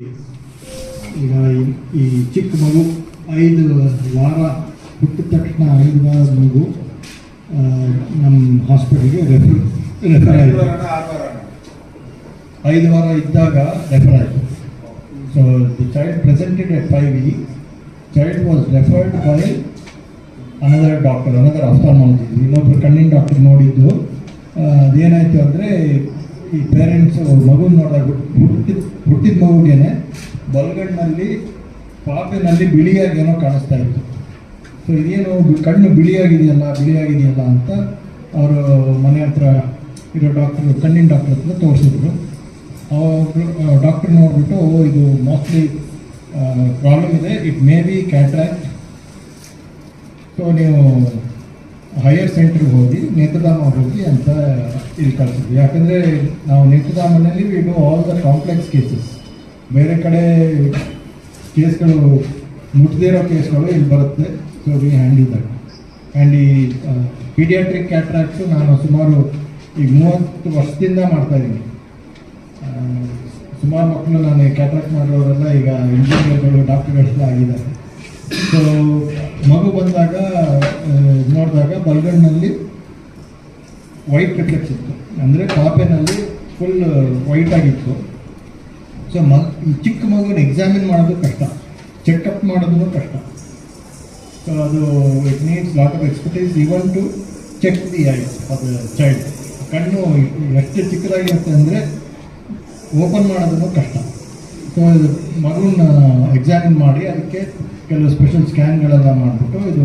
ಈಗ ಈ- ಚಿಕ್ಕ ಮಗು ಐದು ವಾರ ಹುಟ್ಟಿದ ತಕ್ಷಣ ಐದು ವಾರದ ಮಗು ನಮ್ಮ ಹಾಸ್ಪಿಟಲ್ಗೆ ರೆಫರ್ ರೆಫರ್ ಆಯಿತು. ಐದು ವಾರ ಇದ್ದಾಗ ರೆಫರ್ ಆಯಿತು. So the child presented at five we child was referred by another doctor another ophthalmology ಇನ್ನೊಬ್ರು ಕಣ್ಣಿನ ಡಾಕ್ಟರ್ ನೋಡಿದ್ದು. ಅದೇನಾಯಿತು ಅಂದರೆ ಈ ಪೇರೆಂಟ್ಸು ಮಗು ನೋಡಿದಾಗ ಹುಟ್ಟಿದ ಹುಟ್ಟಿದ ಮಗುಗೇನೆ ಬಲಗಣ್ಣಲ್ಲಿ ಪಾಪಿನಲ್ಲಿ ಬಿಳಿಯಾಗಿ ಏನೋ ಕಾಣಿಸ್ತಾ ಇತ್ತು. ಸೊ ಇದೇನು ಕಣ್ಣು ಬಿಳಿಯಾಗಿದೆಯಲ್ಲ ಬಿಳಿಯಾಗಿದೆಯಲ್ಲ ಅಂತ ಅವರು ಮನೆ ಹತ್ರ ಇರೋ ಡಾಕ್ಟರ್ ಕಣ್ಣಿನ ಡಾಕ್ಟರ್ ಹತ್ರ ತೋರಿಸಿದ್ರು. ಅವರು ಡಾಕ್ಟರ್ ನೋಡಿಬಿಟ್ಟು ಇದು ಮೋಸ್ಟ್ಲಿ ಪ್ರಾಬ್ಲಮ್ ಇದೆ. It may be cataract so ನೀವು ಹೈಯರ್ ಸೆಂಟ್ರಿಗೆ ಹೋಗಿ ನೇತ್ರಧಾಮ ಹೋಗಿ ಅಂತ ಇಲ್ಲಿ ಕಳಿಸಿದ್ವಿ. ಯಾಕಂದರೆ ನಾವು ನೇತ್ರಧಾಮನಲ್ಲಿ we do all the complex cases ಬೇರೆ ಕಡೆ ಕೇಸ್ಗಳು ಮುಟ್ಟದೇ ಇರೋ ಕೇಸ್ಗಳು ಇಲ್ಲಿ ಬರುತ್ತೆ. So we handle that and ಈ ಪೀಡಿಯಾಟ್ರಿಕ್ ಕ್ಯಾಟ್ರಾಕ್ಟು ನಾನು ಸುಮಾರು ಈಗ ಮೂವತ್ತು ವರ್ಷದಿಂದ ಮಾಡ್ತಾಯಿದ್ದೀನಿ ಸುಮಾರು ಮಕ್ಕಳು ನಾನು ಕ್ಯಾಟ್ರಾಕ್ಟ್ ಮಾಡೋರೆಲ್ಲ ಈಗ ಇಂಜಿನಿಯರ್ಗಳು ಡಾಕ್ಟರ್ಗಳೆಲ್ಲ ಆಗಿದ್ದಾರೆ. ಸೊ ಮಗು ಬಂದಾಗ ನೋಡಿದಾಗ ಬಲ್ಗಣ್ಣಲ್ಲಿ ವೈಟ್ ರಿಫ್ಲೆಕ್ಸ್ ಇತ್ತು. ಅಂದರೆ ಕಾಪೆನಲ್ಲಿ ಫುಲ್ ವೈಟ್ ಆಗಿತ್ತು. ಸೊ ಈ ಚಿಕ್ಕ ಮಗುನ ಎಕ್ಸಾಮಿನ್ ಮಾಡೋದು ಕಷ್ಟ. ಚೆಕಪ್ ಮಾಡೋದು ಕಷ್ಟ. ಸೊ ಅದು it needs lot of expertise even to check the eyes ಅದು ಚೈಲ್ಡ್ ಕಣ್ಣು ಎಷ್ಟು ಚಿಕ್ಕದಾಗಿರುತ್ತೆ ಅಂದರೆ ಓಪನ್ ಮಾಡೋದು ಕಷ್ಟ. ಸೊ ಮಗುನ ಎಕ್ಸಾಮಿನ್ ಮಾಡಿ, ಅದಕ್ಕೆ ಕೆಲವು ಸ್ಪೆಷಲ್ ಸ್ಕ್ಯಾನ್ಗಳೆಲ್ಲ ಮಾಡಿಬಿಟ್ಟು ಇದು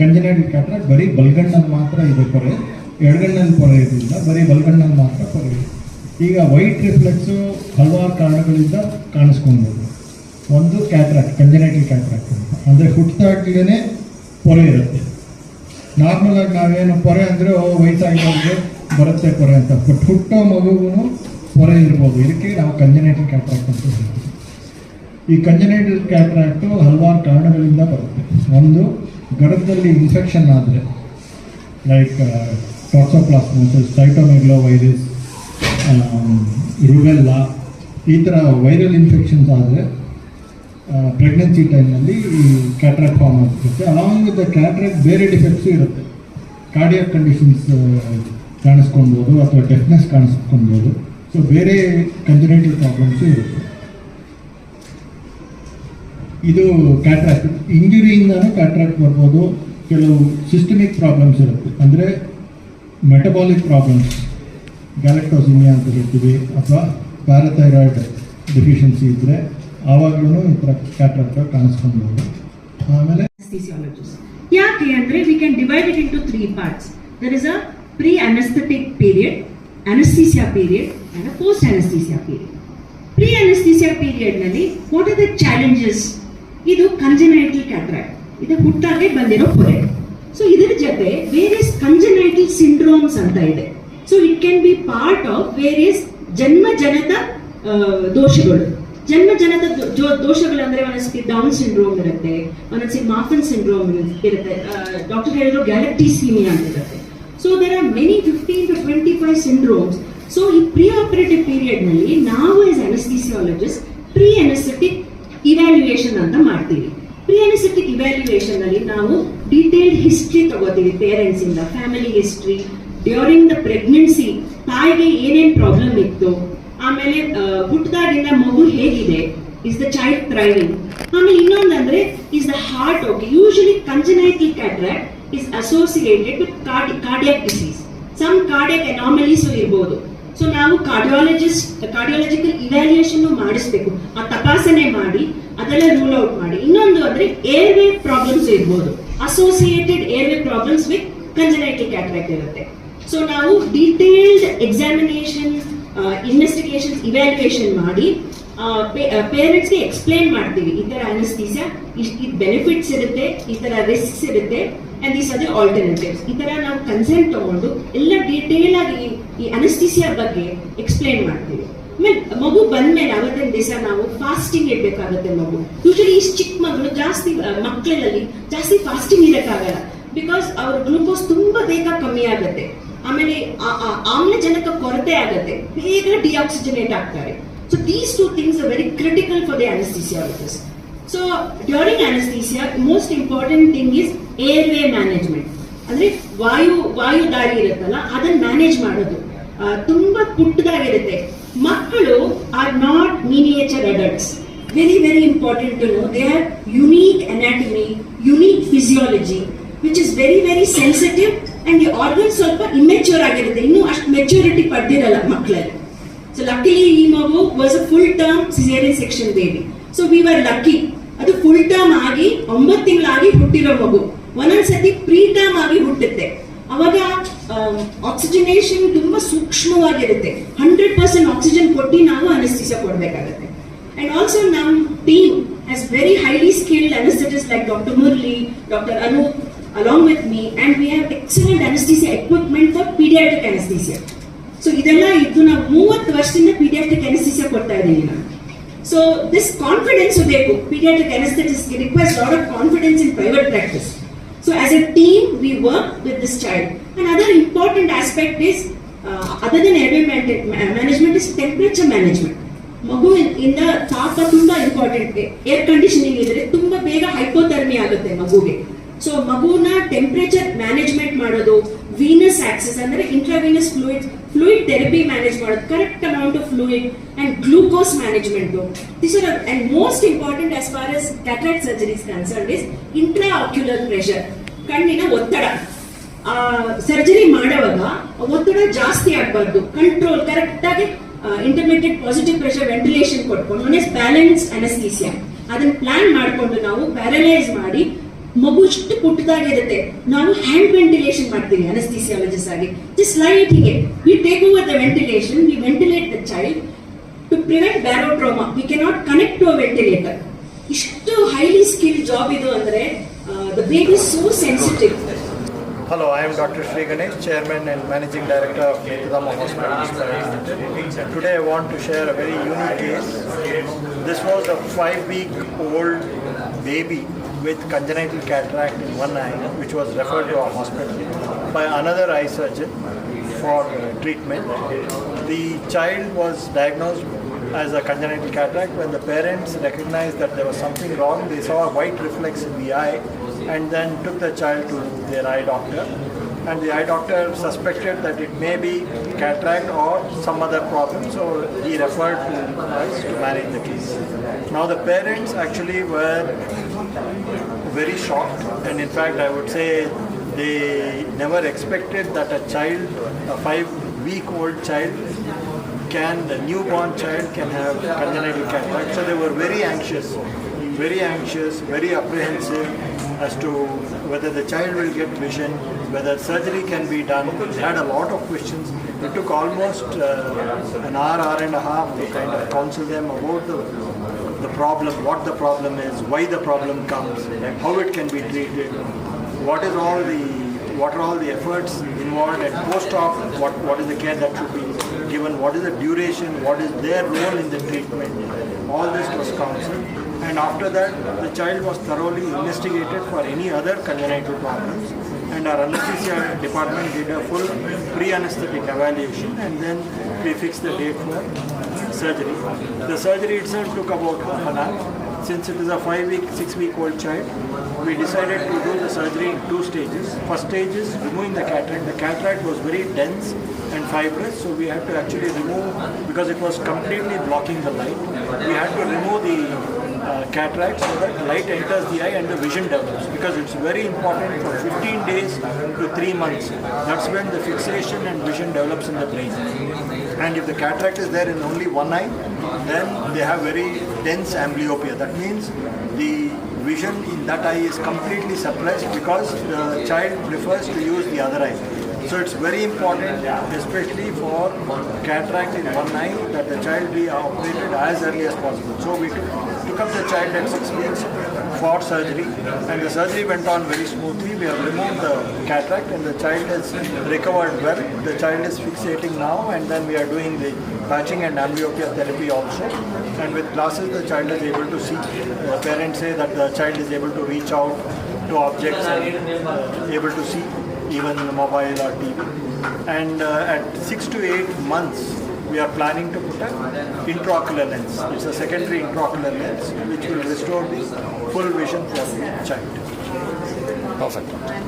ಕಂಜನೇಟಲ್ ಕ್ಯಾಟ್ರಾಕ್ಟ್ ಬರೀ ಬಲ್ಗಣ್ಣಲ್ಲಿ ಮಾತ್ರ ಇದೆ ಪೊರೆ ಎಡಗಣ್ಣಲ್ಲಿ ಪೊರೆ ಇರಲಿಲ್ಲ ಬರೀ ಬಲ್ಗಣ್ಣಲ್ಲಿ ಮಾತ್ರ ಇದೆ ಈಗ ವೈಟ್ ರಿಫ್ಲೆಕ್ಸು ಹಲವಾರು ಕಾರಣಗಳಿಂದ ಕಾಣಿಸ್ಕೊಬೋದು. ಒಂದು ಕ್ಯಾಟ್ರಾಕ್ಟ್ ಕಂಜನೇಟಲ್ ಕ್ಯಾಟ್ರಾಕ್ಟ್ ಅಂತ. ಅಂದರೆ ಹುಟ್ಟಿದಾಗಲೇ ಪೊರೆ ಇರುತ್ತೆ. ನಾರ್ಮಲಾಗಿ ನಾವೇನು ಪೊರೆ ಅಂದರೆ ವಯಸ್ಸಾಗಿರೋರಿಗೆ ಬರುತ್ತೆ ಪೊರೆ ಅಂತ. ಬಟ್ ಹುಟ್ಟೋ ಮಗುಗೂ ಪೊರೆ ಇರ್ಬೋದು. ಇದಕ್ಕೆ ನಾವು ಕಂಜನೇಟಲ್ ಕ್ಯಾಟ್ರಾಕ್ಟ್ ಅಂತ ಹೇಳ್ತೀವಿ. ಈ ಕಂಜನೇಟಲ್ ಕ್ಯಾಟ್ರಾಕ್ಟು ಹಲವಾರು ಕಾರಣಗಳಿಂದ ಬರುತ್ತೆ. ಒಂದು ಗಡದಲ್ಲಿ ಇನ್ಫೆಕ್ಷನ್ ಆದರೆ like toxoplasmosis cytomegalo virus rubella ಈ ಥರ ವೈರಲ್ ಇನ್ಫೆಕ್ಷನ್ಸ್ ಆದರೆ ಪ್ರೆಗ್ನೆನ್ಸಿ ಟೈಮ್ನಲ್ಲಿ ಈ ಕ್ಯಾಟ್ರಾಕ್ಟ್ ಫಾರ್ಮ್ ಆಗಿರುತ್ತೆ ಅಲಾಂಗ್ ವಿತ್ ದ ಕ್ಯಾಟ್ರಾಕ್ಟ್ ಬೇರೆ ಡಿಫೆಕ್ಟ್ಸು ಇರುತ್ತೆ. ಕಾರ್ಡಿಯಕ್ ಕಂಡೀಷನ್ಸ್ ಕಾಣಿಸ್ಕೊಬೋದು ಅಥವಾ ಡೆಫ್ನೆಸ್ ಕಾಣಿಸ್ಕೊಬೋದು ಸೊ ಬೇರೆ ಕಂಜನೇಟಿವ್ ಪ್ರಾಬ್ಲಮ್ಸು ಇರುತ್ತೆ. ಇದು ಕ್ಯಾಟ್ರಾಕ್ಟ್ ಇಂಜುರಿಯಿಂದನೂ ಕ್ಯಾಟ್ರಾಕ್ಟ್ ಬರ್ಬೋದು, ಕೆಲವು ಸಿಸ್ಟಮಿಕ್ ಪ್ರಾಬ್ಲಮ್ಸ್ ಇರುತ್ತೆ. ಅಂದರೆ ಮೆಟಬಾಲಿಕ್ ಪ್ರಾಬ್ಲಮ್ಸ್ ಗ್ಯಾಲೆಕ್ಟೋಸಿಮಿಯಾ ಅಂತ ಹೇಳ್ತೀವಿ, ಅಥವಾ ಪ್ಯಾರಥೈರಾಯ್ಡ್ ಡೆಫಿಷಿಯನ್ಸಿ ಇದ್ದರೆ ಆವಾಗಲೂ ಈ ಥರ ಕ್ಯಾಟ್ರಾಕ್ಟ್ ಕಾಣಿಸ್ಕೊಂಡ್ಬೋದು. ಆಮೇಲೆ. ಯಾಕೆ ಅಂದರೆ we can divide it into three parts there is a pre anaesthetic period anaesthesia period and post anaesthesia period pre anaesthesia ಪೀರಿಯಡ್ನಲ್ಲಿ what are the challenges ಇದು ಕಂಜನೈಟಲ್ ಕ್ಯಾಟ್ರಾಕ್ಟ್ ಇದು ಹುಟ್ಟಾಗೆ ಬಂದಿರೋ ಪೊರೆ. ಸೊ ಇದರ ಜೊತೆ ವೇರಿಯಸ್ ಕಂಜನೈಟಲ್ ಸಿಂಡ್ರೋಮ್ಸ್ ಅಂತ ಇದೆ. So it can be part of various ಜನ್ಮ ಜನತ ದೋಷಗಳು. ಜನ್ಮ ಜನದ ದೋಷಗಳು ಅಂದ್ರೆ ಒಂದೊಂದ್ಸತಿ ಡೌನ್ ಸಿಂಡ್ರೋಮ್ ಇರುತ್ತೆ ಒಂದೊಂದ್ಸತಿ ಮಾಫನ್ ಸಿಂಡ್ರೋಮ್ ಇರುತ್ತೆ ಡಾಕ್ಟರ್ ಹೇಳಿದ್ರು ಗ್ಯಾಲಕ್ಟಿಸೀಮಿಯಾ ಅಂತ ಇರುತ್ತೆ. So there are many fifteen to twenty five syndromes so ಈ ಪ್ರೀ ಆಪರೇಟಿವ್ ಪೀರಿಯಡ್ನಲ್ಲಿ ನಾವು as anesthesiologist pre anesthetic evaluation ಅಂತ ಮಾಡ್ತೀವಿ. ಪ್ರೀ ಅನಸ್ಥೆಟಿಕ್ ಇವ್ಯಾಲ್ಯೂಯೇಷನ್ ಅಲ್ಲಿ ನಾವು ಡೀಟೇಲ್ಡ್ ಹಿಸ್ಟ್ರಿ ತಗೋತೀವಿ ಪೇರೆಂಟ್ಸ್ ಇಂದ family history during the pregnancy ತಾಯಿಗೆ ಏನೇನ್ ಪ್ರಾಬ್ಲಮ್ ಇತ್ತು ಆಮೇಲೆ ಆ, ಹುಟ್ದಾಗಿಂದ ಮಗು ಹೇಗಿದೆ ಇಸ್ ದ ಚೈಲ್ಡ್ ಥ್ರೈವಿಂಗ್ ಆಮೇಲೆ ಇನ್ನೊಂದಂದ್ರೆ is the heart okay usually congenital cataract is associated with cardiac disease some cardiac anomalies ಇರ್ಬೋದು. ಸೊ ನಾವು ಕಾರ್ಡಿಯಾಲಜಿಸ್ಟ್ ಕಾರ್ಡಿಯಾಲಜಿಕಲ್ ಇವ್ಯಾಲ್ಯೂಯೇಷನ್ ಮಾಡಿಸ್ಬೇಕು. ಆ ತಪಾಸಣೆ ಮಾಡಿ, ಅದೆಲ್ಲ ರೂಲ್ ಔಟ್ ಮಾಡಿ. ಇನ್ನೊಂದು ಅಂದ್ರೆ ಏರ್ ವೇ ಪ್ರಾಬ್ಲಮ್ಸ್ ಇರ್ಬೋದು. Associated airway problems with congenital cataract ಇರುತ್ತೆ. ಸೊ ನಾವು ಡೀಟೇಲ್ಡ್ ಎಕ್ಸಾಮಿನೇಷನ್ ಇನ್ವೆಸ್ಟಿಗೇಷನ್ ಇವ್ಯಾಲ್ಯೂಯೇಷನ್ ಮಾಡಿ ಪೇರೆಂಟ್ಸ್ಗೆ ಎಕ್ಸ್ಪ್ಲೇನ್ ಮಾಡ್ತೀವಿ. ಈ ತರ ಅನಿಸ್ತೀಸ ಇದು ಬೆನಿಫಿಟ್ಸ್ ಇರುತ್ತೆ, ಈ ತರ ರಿಸ್ಕ್ಸ್ ಇರುತ್ತೆ ಅಂಡ್ ದೀಸ್ ಅದೇ ಆಲ್ಟರ್ನೇಟಿವ್ಸ್ ಈ ತರ ನಾವು ಕನ್ಸೆಂಟ್ ತಗೊಂಡು ಎಲ್ಲ ಡೀಟೇಲ್ ಆಗಿ ಈ ಅನಸ್ತೀಸಿಯಾ ಬಗ್ಗೆ ಎಕ್ಸ್ಪ್ಲೇನ್ ಮಾಡ್ತೀವಿ. ಆಮೇಲೆ ಮಗು ಬಂದ್ಮೇಲೆ ಅವತ್ತಿನ ದಿವಸ ನಾವು ಫಾಸ್ಟಿಂಗ್ ಇಡ್ಬೇಕಾಗುತ್ತೆ ಮಗು. ಯೂಶಲಿ ಈ ಚಿಕ್ಕ ಮಗಳು ಜಾಸ್ತಿ ಮಕ್ಕಳಲ್ಲಿ ಜಾಸ್ತಿ ಫಾಸ್ಟಿಂಗ್ ಇರಕ್ಕಾಗಲ್ಲ. ಬಿಕಾಸ್ ಅವ್ರ ಗ್ಲೂಕೋಸ್ ತುಂಬಾ ಬೇಗ ಕಮ್ಮಿ ಆಗುತ್ತೆ. ಆಮೇಲೆ ಆಮ್ಲಜನಕ ಕೊರತೆ ಆಗುತ್ತೆ. ಬೇಗ ಡಿಆಕ್ಸಿಜನೇಟ್ ಆಗ್ತಾರೆ. So these two things a very critical for the the ವಿಕಸ್ so during anaesthesia most important thing is airway management ಅಂದ್ರೆ ವಾಯು ವಾಯು ದಾರಿ ಇರುತ್ತಲ್ಲ, ಅದನ್ನ ಮ್ಯಾನೇಜ್ ಮಾಡೋದು. ತುಂಬಾ ಪುಟ್ಟದಾಗಿರುತ್ತೆ. ಮಕ್ಕಳು are not miniature adults very very important to know they have unique anatomy unique physiology which is very very sensitive and ಈ ಆರ್ಗನ್ ಸ್ವಲ್ಪ ಇಮೆಚ್ಯೂರ್ ಆಗಿರುತ್ತೆ. ಇನ್ನೂ ಅಷ್ಟು ಮೆಚ್ಯೂರಿಟಿ ಪಡೆದಿರಲ್ಲ ಮಕ್ಕಳಲ್ಲಿ ಸೊ ಲಕ್ಕಿಲಿ ಈ ಮಗು was a full term caesarean section baby so we were lucky ಅದು full term ಆಗಿ ಒಂಬತ್ತು ತಿಂಗಳಾಗಿ ಹುಟ್ಟಿರೋ ಮಗು. ಒಂದೊಂದ್ಸತಿ ಪ್ರೀ ಟರ್ಮ್ ಆಗಿ ಹುಟ್ಟುತ್ತೆ. ಅವಾಗ ಆಕ್ಸಿಜನೇಷನ್ ತುಂಬಾ ಸೂಕ್ಷ್ಮವಾಗಿರುತ್ತೆ. ಹಂಡ್ರೆಡ್ ಪರ್ಸೆಂಟ್ ಆಕ್ಸಿಜನ್ ಕೊಟ್ಟು ನಾವು ಅನಸ್ತಿಸ ಕೊಡಬೇಕಾಗುತ್ತೆ. ಅಂಡ್ ಆಲ್ಸೋ ನಮ್ಮ team as very highly skilled anaesthetist like doctor Murali doctor Anoop along with me and we have excellent anesthesia equipment for paediatric anesthesia. So ಇದೆಲ್ಲ ಇದು ನಾವು ಮೂವತ್ತು ವರ್ಷದಿಂದ ಪೀಡಿಯಾಟ್ರಿಕ್ ಅನೆಸ್ಥಿಸಿಯಾ ಕೊಡ್ತಾ ಇದ್ದೀನಿ ನಾನು ಸೊ ದಿಸ್ ಕಾನ್ಫಿಡೆನ್ಸ್ ಬೇಕು paediatric anaesthetist request lot of confidence in private practice so as a team we work with this child and other important aspect is other than airway management is temperature management ಮಗುವಿಂದ ತಾಪ ತುಂಬಾ important air conditioning ಇದ್ರೆ ತುಂಬಾ ಬೇಗ ಹೈಪೋಥರ್ಮಿ ಆಗುತ್ತೆ ಮಗುಗೆ. So ಮಗುನ temperature management ಮಾಡೋದು ವೀನಸ್ ಆಕ್ಸಸ್ ಅಂದ್ರೆ intravenous fluid fluid therapy manage ಮಾಡೋದು correct amount of fluid and glucose management this are and most important as for as cataract surgeries concern is intra ocular pressure ಕಣ್ಣಿನ ಒತ್ತಡ. Surgery ಮಾಡುವಾಗ ಒತ್ತಡ ಜಾಸ್ತಿ ಆಗಬಾರ್ದು. Control correct ಆಗಿ intermediate positive pressure ventilation ಕೊಟ್ಕೊಂಡು ಮನೆ ಬ್ಯಾಲೆನ್ಸ್ ಅನಸ್ತೀಸಿಯಾ ಅದನ್ನ ಪ್ಲಾನ್ ಮಾಡಿಕೊಂಡು ನಾವು ಪ್ಯಾರಲೈಸ್ ಮಾಡಿ, ಮಗು ಇಷ್ಟು ಪುಟ್ಟದಾಗಿರುತ್ತೆ ನಾವು ಹ್ಯಾಂಡ್ ವೆಂಟಿಲೇಷನ್ ಮಾಡ್ತೀವಿ ಅನಸ್ತೀಸಿಯಾಲಜಿಸ್ ಆಗಿ. Just like we take over the ventilation we ventilate the child to prevent barotrauma we cannot connect to a ventilator ಇಷ್ಟು ಹೈಲಿ ಸ್ಕಿಲ್ ಜಾಬ್ ಇದು ಅಂದ್ರೆ the baby so sensitive Hello, I am Dr. Sri Ganesh, Chairman and Managing Director of Nitidama Hospital. Today I want to share a very unique case. This was a five-week-old baby with congenital cataract in one eye, which was referred to our hospital by another eye surgeon for treatment. The child was diagnosed as a congenital cataract when the parents recognized that there was something wrong. They saw a white reflex in the eye and then took the child to their eye doctor. And the eye doctor suspected that it may be cataract or some other problem, so he referred to us to manage the case. Now the parents actually were very shocked, and in fact, I would say they never expected that a child, a five-week-old child, can the newborn child can have congenital cataract. So they were very anxious, very anxious, very apprehensive as to whether the child will get vision, whether surgery can be done. They had a lot of questions. It took almost uh, an hour, hour and a half to kind of counsel them about the the problem, what the problem is, why the problem comes, how it can be treated, what is all the what are all the efforts involved and post-op, what, what is the care that should be given, what is the duration, what is their role in the treatment. All this was counseled. And after that, the child was thoroughly investigated for any other congenital problems. And our anesthesia department did a full pre-anesthetic evaluation and then we fixed the date for surgery. The surgery itself took about half an hour. Since it is a five week, six week old child, we decided to do the surgery in two stages. First stage is removing the cataract. The cataract was very dense and fibrous, so we had to actually remove because it was completely blocking the light. We had to remove the uh, cataract so that light enters the eye and the vision develops because it's very important for 15 days to 3 months. That's when the fixation and vision develops in the brain. And if the cataract is there in only one eye, then they have very dense amblyopia. That means the vision in that eye is completely suppressed because the child prefers to use the other eye. So it's very important, especially for cataract in one eye, that the child be operated as early as possible. So we took, up the child at six weeks for surgery, and the surgery went on very smoothly. We have removed the cataract, and the child has recovered well. The child is fixating now, and then we are doing the patching and amblyopia therapy also. And with glasses, the child is able to see. The parents say that the child is able to reach out to objects and uh, able to see even mobile or TV. And uh, at six to eight months, we are planning to put an intraocular lens. It's a secondary intraocular lens which will restore the full vision for the child. Perfect.